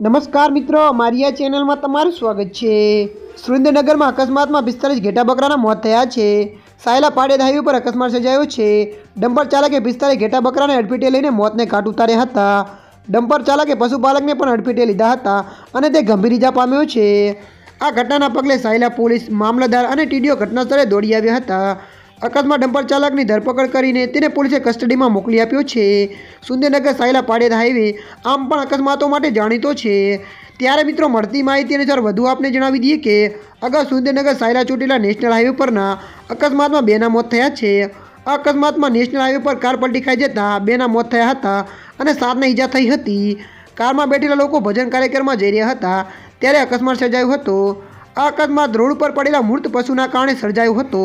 નમસ્કાર મિત્રો મારી આ ચેનલમાં તમારું સ્વાગત છે. સુરેન્દ્રનગરમાં અકસ્માતમાં પિસ્તાલીસ ઘેટા બકરાના મોત થયા છે. સાયલા પાડેદ હાઈવે પર અકસ્માત સર્જાયો છે. ડમ્પર ચાલકે પિસ્તાલીસ ઘેટા બકરાને અડફેટે લઈને મોતને ઘાટ ઉતાર્યા હતા. ડમ્પર ચાલકે પશુપાલકને પણ અડફેટે લીધા હતા અને તે ગંભીર ઇજા પામ્યો છે. આ ઘટનાના પગલે સાયલા પોલીસ, મામલતદાર અને ટીડીઓ ઘટનાસ્થળે દોડી આવ્યા હતા. અકસ્માત ડમ્પર ચાલકની ધરપકડ કરીને તેને પોલીસે કસ્ટડીમાં મોકલી આપ્યો છે. સુંદરનગર સાયલા પાડેદ હાઈવે આમ પણ અકસ્માતો માટે જાણીતો છે. ત્યારે મિત્રો મળતી માહિતી અનુસાર વધુ આપને જણાવી દઈએ કે, અગાઉ સુંદરનગર સાયલા ચોટીલા નેશનલ હાઈવે પરના અકસ્માતમાં બેના મોત થયા છે. અકસ્માતમાં નેશનલ હાઈવે પર કાર પલટી ખાઈ જતાં બેના મોત થયા હતા અને સાતને ઈજા થઈ હતી. કારમાં બેઠેલા લોકો ભજન કાર્યક્રમમાં જઈ રહ્યા હતા ત્યારે અકસ્માત સર્જાયો હતો. આ અકસ્માત રોડ પર પડેલા મૃત પશુના કારણે સર્જાયો હતો.